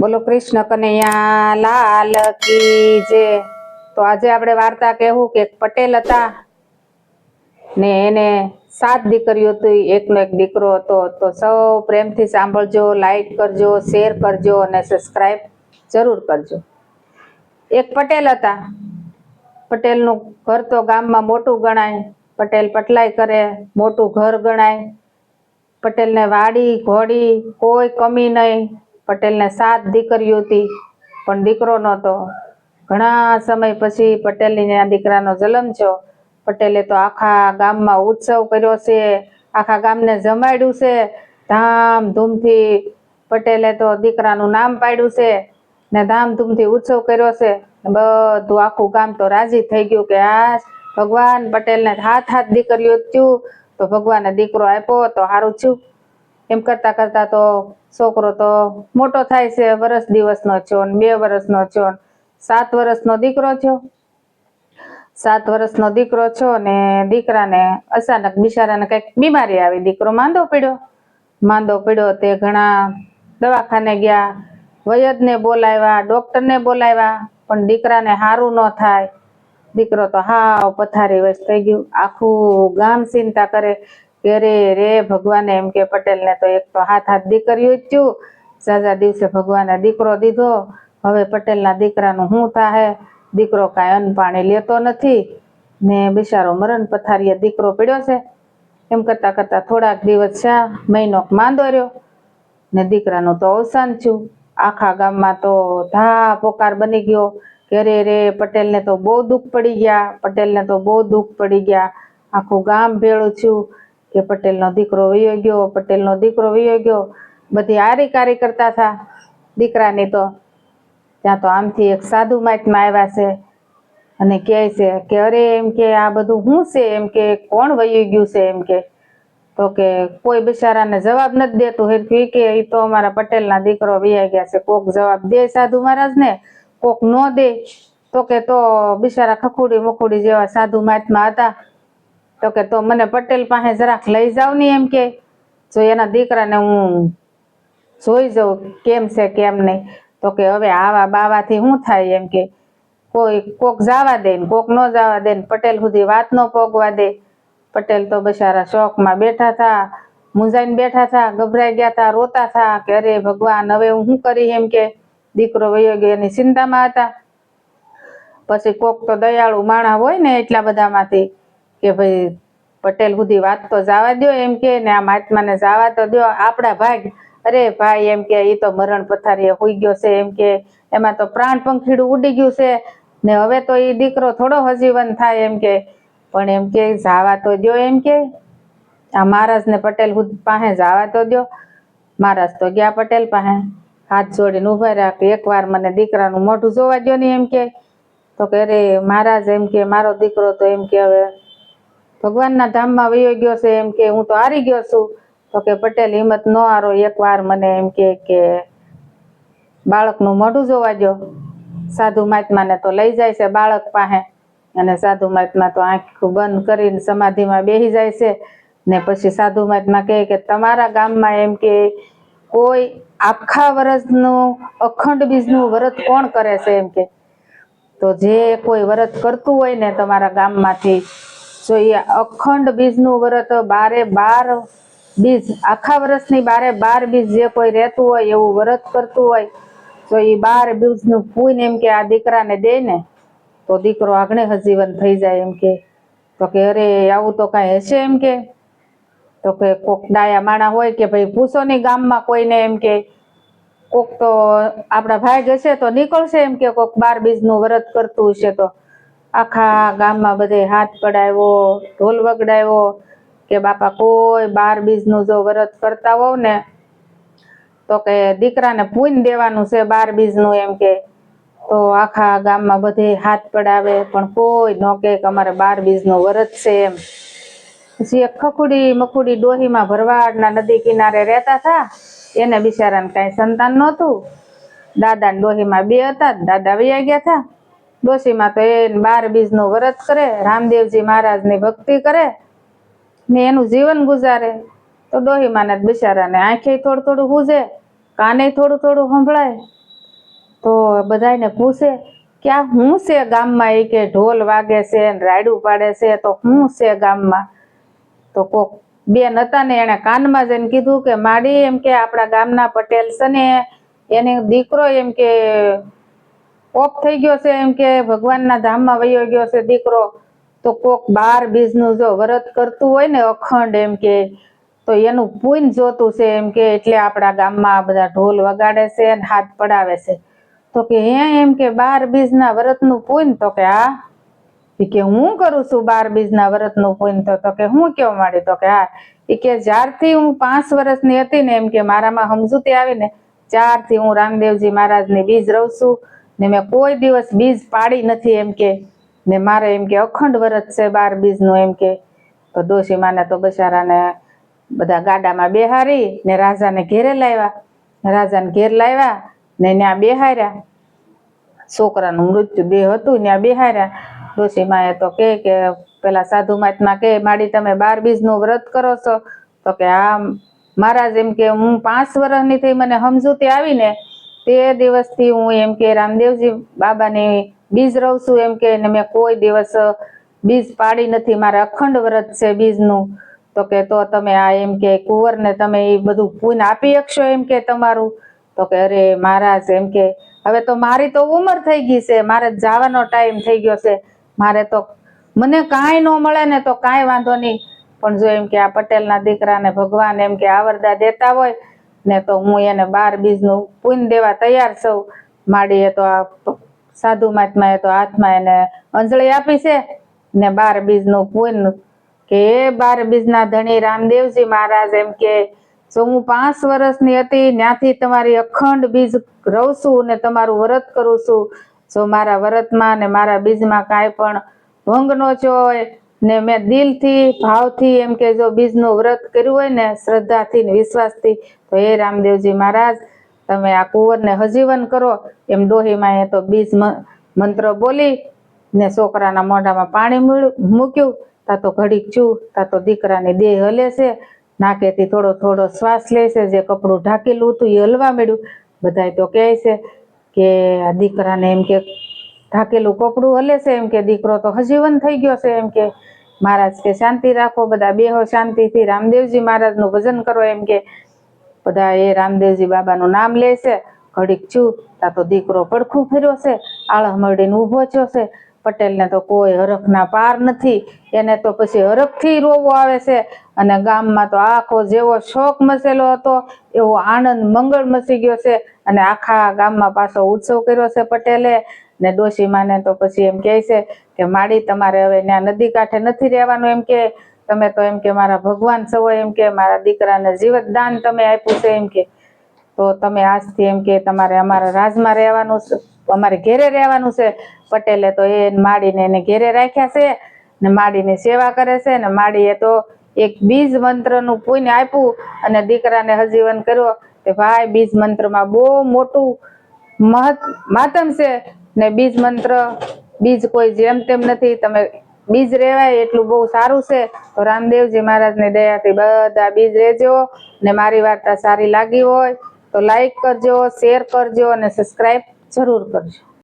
બોલો કૃષ્ણ કનૈયા, લાલ કી જે. તો આજે આપણે વાર્તા કહેવું કે એક પટેલ હતા ને એને સાત દીકરીઓ હતી, એકનો એક દીકરો હતો. તો સૌ પ્રેમથી સાંભળજો લાઈક કરજો શેર કરજો અને સબસ્ક્રાઈબ જરૂર કરજો. એક પટેલ હતા. પટેલનું ઘર તો ગામમાં મોટું ગણાય. પટેલ પટલાઈ કરે, મોટું ઘર ગણાય. પટેલને વાડી, ઘોડી કોઈ કમી નહીં. પટેલને સાત દીકરીઓ હતી, પણ દીકરો નહોતો. ઘણા સમય પછી પટેલની દીકરાનો જન્મ થયો. પટેલે તો આખા ગામમાં ઉત્સવ કર્યો છે, આખા ગામને જમાડ્યું છે. ધામધૂમથી પટેલે તો દીકરાનું નામ પાડ્યું છે ને ધામધૂમથી ઉત્સવ કર્યો છે. બધું આખું ગામ તો રાજી થઈ ગયું કે આ ભગવાન પટેલને હાથ હાથ દીકરીઓ થયું, તો ભગવાને દીકરો આપ્યો તો સારું થયું. એમ કરતા કરતા તો છોકરો તો મોટો થાય છે વર્ષ દિવસનો થયો બે વર્ષનો થયો સાત વર્ષનો દીકરો થયો સાત વર્ષનો દીકરો છો ને દીકરાને અચાનક બિચારાને કંઈક બીમારી આવી. દીકરો માંદો પડ્યો. માંદો પડ્યો તે ઘણા દવાખાને ગયા. વૈદને બોલાવ્યા, ડોક્ટરને બોલાવ્યા, પણ દીકરાને સારું ન થાય. દીકરો તો હાવ પથારી વસ થઈ ગયું. આખું ગામ ચિંતા કરે. કે રે રે ભગવાને એમ કે પટેલને તો એક તો હાથ હાથ દીકરીઓ જ થયું સાજા દિવસે ભગવાને દીકરો દીધો. હવે પટેલના દીકરાનું શું થાહે? દીકરો કાંઈ અન્ન પાણી લેતો નથી. ને બિચારો મરણ પથારીએ દીકરો પડ્યો છે. એમ કરતા કરતા થોડાક દિવસ છે મહિનો માંદો રહ્યો. ને દીકરાનું તો અવસાન થયું. આખા ગામમાં તો ધા પોકાર બની ગયો કે રે રે પટેલને તો બહુ દુઃખ પડી ગયા. પટેલને તો બહુ દુઃખ પડી ગયા. આખું ગામ ભેળું થયું. કે પટેલનો દીકરો વયો ગયો, પટેલનો દીકરો વયો ગયો, બધી આરી કારી કરતા હતા દીકરાની તો. ત્યાં તો આમથી એક સાધુ માતમાં આવ્યા છે અને કહે છે કે અરે એમ કે આ બધું શું છે? એમ કે કોણ વયું ગયું છે એમ કે. તો કે કોઈ બિચારાને જવાબ નથી દેતું હેરખ્યું કે એ તો અમારા પટેલના દીકરો વૈયા ગયા છે. કોક જવાબ દે સાધુ મહારાજને, કોક ન દે. તો કે તો બિચારા ખખુડી મખુડી જેવા સાધુ મહાત્મા હતા. તો કે તો મને પટેલ પાસે જરાક લઈ જાવ ને એમ કે, જો એના દીકરાને હું જોઈ જાઉં કેમ છે, કેમ નહીં. તો કે હવે આવા બાવાથી શું થાય એમ કે, કોઈ કોક જવા દે ને કોક ન જવા દે પટેલ સુધી વાત ન પોગવા દે. પટેલ તો બિચારા શોખમાં બેઠા હતા મૂંઝાઈને બેઠા હતા ગભરાઈ ગયા હતા રોતા હતા કે અરે ભગવાન, હવે હું શું કરી એમ કે, દીકરો વયો ગયો, એની ચિંતામાં હતા. પછી કોક તો દયાળુ માણા હોય ને એટલા બધામાંથી કે ભાઈ પટેલ સુધી વાત તો જવા દ્યો એમ કે ને આ મહાત્માને જવા તો દ્યો આપણા ભાગ. અરે ભાઈ એમ કે એ તો મરણ પથારીએ હોઈ ગયો છે એમ કે એમાં તો પ્રાણ પંખીડું ઉડી ગયું છે. ને હવે તો એ દીકરો થોડો હજીવન થાય એમ કે. પણ એમ કે જાવા તો દ્યો એમ કે. આ મહારાજને પટેલ પાસે જાવા તો દ્યો. મહારાજ તો ગયા પટેલ પાસે. હાથ જોડીને રહ્યા. કે એકવાર મને દીકરાનું મોઢું જોવા દ્યો ને એમ કે. તો કે અરે મહારાજ એમ કે મારો દીકરો તો એમ કે હવે ભગવાનના ધામમાં વયો ગયો છે એમ કે હું તો હારી ગયો છું. તો કે પટેલ, હિંમત ન હારો. એકવાર મને એમ કે કે બાળકનું મોઢું જોવા દ્યો. સાધુ મહાત્માને તો લઈ જાય છે બાળક પાસે. અને સાધુ મહાત્મા તો આંખ બંધ કરીને સમાધિમાં બેસી જાય છે. ને પછી સાધુ મહાત્મા કહે કે તમારા ગામમાં એમ કે કોઈ આખા વર્ષનું અખંડ બીજનું વ્રત કોણ કરે છે એમ કે. તો જે કોઈ વ્રત કરતું હોય ને તમારા ગામમાંથી જો એ અખંડ બીજનું વ્રત બારે બાર બીજ, આખા વર્ષની બારે બાર બીજ જે કોઈ રહેતું હોય એવું વ્રત કરતું હોય, તો એ બાર બીજનું પૂન એમ કે આ દીકરાને દે ને તો દીકરો આગળ હજીવન થઈ જાય એમ કે. તો કે અરે, આવું તો કાંઈ હશે એમ કે. તો કે કોક ડાયા માણા હોય કે ભાઈ નહીં ગામમાં કોઈને એમ કે. કોક તો આપણા ભાઈ હશે તો નીકળશે એમ કે કોક બાર બીજનું વ્રત કરતું હશે તો. આખા ગામમાં બધે હાથ પડાવ્યો, ઢોલ વગડાવ્યો કે બાપા કોઈ બાર બીજનું જો વ્રત કરતા હોવ ને, તો કે દીકરાને પૂન દેવાનું છે બાર બીજનું એમ કે. તો આખા ગામમાં બધે હાથ પડાવે, પણ કોઈ ન કે અમારે બાર બીજનું વ્રત છે એમ. પછી એક ખખુડી મખુડી ડોહીમાં ભરવાડના નદી કિનારે રહેતા હતા, એને બિચારાને કાંઈ સંતાન નહોતું. દાદાને ડોહીમાં બે હતા, દાદા વૈયા ગયા હતા. ડોશીમાં તો એ બાર બીજનું વ્રત કરે, રામદેવજી મહારાજની ભક્તિ કરે, ને એનું જીવન ગુજારે. તો ડોહીમાને બિચારાને આંખે થોડું થોડું હુજે, કાને થોડું થોડું સંભળાય. તો બધાને પૂછે કે આ હું છે ગામમાં? એ કે ઢોલ વાગે છે ને રાયડું પાડે છે, તો હું છે ગામમાં? તો કોક બેન હતા ને એને કાનમાં જઈને કીધું કે, માડી, એમ કે આપણા ગામના પટેલ છે ને, એને દીકરો એમ કે ઓફ થઈ ગયો છે એમ કે ભગવાનના ધામમાં વયો ગયો છે દીકરો. તો કોક બાર બીજનું જો વ્રત કરતું હોય ને અખંડ એમ કે, તો એનું પૂન જોતું છે એમ કે, એટલે આપણા ગામમાં બધા ઢોલ વગાડે છે અને હાથ પડાવે છે. તો કે હે એમ કે બાર બીજના વ્રતનું પૂન? તો કે હા. કે હું કરું છું બાર બીજના વ્રતનું પૂન? તો તો કે હું કેવું માંડી? તો કે હા. ઈ કે જ્યારથી હું પાંચ વર્ષની હતી ને એમ કે મારામાં સમજૂતી આવી ને ત્યારથી હું રામદેવજી મહારાજની બીજ રહું છું. ને મેં કોઈ દિવસ બીજ પાડી નથી એમ કે, ને મારે એમ કે અખંડ વ્રત છે બાર બીજનું એમ કે. તો ડોશી માને તો બચારાને બધા ગાડામાં બેહારી ને રાજાને ઘેરે લાવ્યા. રાજાને ઘેર લાવ્યા ને ત્યાં બેહાર્યા. છોકરાનું મૃત્યુ દેહ હતું ત્યાં બેહાર્યા. ડોશી માએ તો કે કે પેલા સાધુ મહાત્મા કે, માડી તમે બાર બીજનું વ્રત કરો છો. તો કે આ મહારાજ એમ કે હું પાંચ વર્ષની થઈ મને સમજૂતી આવી ને તે દિવસથી હું એમ કે રામદેવજી બાબાની બીજ રહું છું એમ કે મેં કોઈ દિવસ બીજ પાડી નથી. મારે અખંડ વ્રત છે બીજનું. તો કે તો તમે આ એમ કે કુંવરને તમે એ બધું પૂન આપી શકશો એમ કે તમારું? તો કે અરે મહારાજ એમ કે, હવે તો મારી તો ઉંમર થઈ ગઈ છે. મારે જવાનો ટાઈમ થઈ ગયો છે. મારે તો મને કાંઈ ન મળે ને તો કાંઈ વાંધો નહીં. પણ જો એમ કે આ પટેલના દીકરાને ભગવાન એમ કે આવરદા દેતા હોય ને તો હું એને બાર બીજનું પૂન દેવા તૈયાર છું. માડીએ તો આ સાધુ મહાત્માએ તો હાથમાં એને અંજળી આપી છે ને બાર બીજનું પૂન કે એ બાર બીજના ધણી રામદેવજી મહારાજ એમ કે, જો હું પાંચ વર્ષની હતી ત્યાંથી તમારી અખંડ બીજ રહું છું ને તમારું વ્રત કરું છું. જો મારા વ્રતમાં ને મારા બીજમાં કાંઈ પણ ભંગ ન થયો હોય ને મેં દિલથી, ભાવથી એમ કે જો બીજનું વ્રત કર્યું હોય ને, શ્રદ્ધાથી ને વિશ્વાસથી, તો એ રામદેવજી મહારાજ, તમે આ કુંવરને હજીવન કરો. એમ ડોહીમાં તો બીજ મંત્ર બોલી ને છોકરાના મોઢામાં પાણી મૂક્યું. તા તો ઘડીક ચૂ તા તો દીકરાની દેહ હલે છે. નાકેથી થોડો થોડો શ્વાસ લે છે, જે કપડું ઢાંકેલું હતું, એ હલવા મળ્યું બધાય તો કહે છે કે આ દીકરાને એમ કે ઢાંકેલું કપડું હલે છે એમ કે દીકરો તો હજીવન થઈ ગયો છે એમ કે, મહારાજ કે શાંતિ રાખો, બધા બેહો શાંતિથી, રામદેવજી મહારાજનું ભજન કરો એમ કે. બધા એ રામદેવજી બાબાનું નામ લે છે. ઘડીક છું, તા તો દીકરો પડખું ફેર્યો છે આળહ મળીને ઊભો થયો છે. પટેલને તો કોઈ હરખના પાર નથી, એને તો પછી હરખથી રોવો આવે છે. અને ગામમાં તો આખો જેવો શોક મસેલો હતો, એવો આનંદ, મંગળ મસી ગયો છે. અને આખા ગામમાં પાછો ઉત્સવ કર્યો છે પટેલે. ને ડોશીમાને તો પછી એમ કહે છે કે માડી તમારે હવે ત્યાં નદી કાંઠે નથી રહેવાનું. એમ કે, તમે તો એમ કે મારા ભગવાન સૌ એમ કે, મારા દીકરાને જીવત દાન તમે આપ્યું છે. એમ કે, તો તમે આજથી એમ કે તમારે અમારા રાજમાં રહેવાનું છે, અમારે ઘેરે રહેવાનું છે. પટેલે તો એ માડીને એને ઘેરે રાખ્યા છે ને માડીની સેવા કરે છે ને માડીએ તો એક બીજ મંત્રનું પુણ્ય આપ્યું અને દીકરાને હજીવન કર્યો કે, ભાઈ, બીજ મંત્રમાં બહુ મોટું મહત માતમ છે. ને બીજ મંત્ર, બીજ કોઈ જેમ તેમ નથી. તમે બીજ રેવાય એટલું બહુ સારું છે. તો રામદેવજી મહારાજની દયાથી બધા બીજ રહેજો ને મારી વાર્તા સારી લાગી હોય તો લાઈક કરજો શેર કરજો અને સબસ્ક્રાઈબ જરૂર કરજો.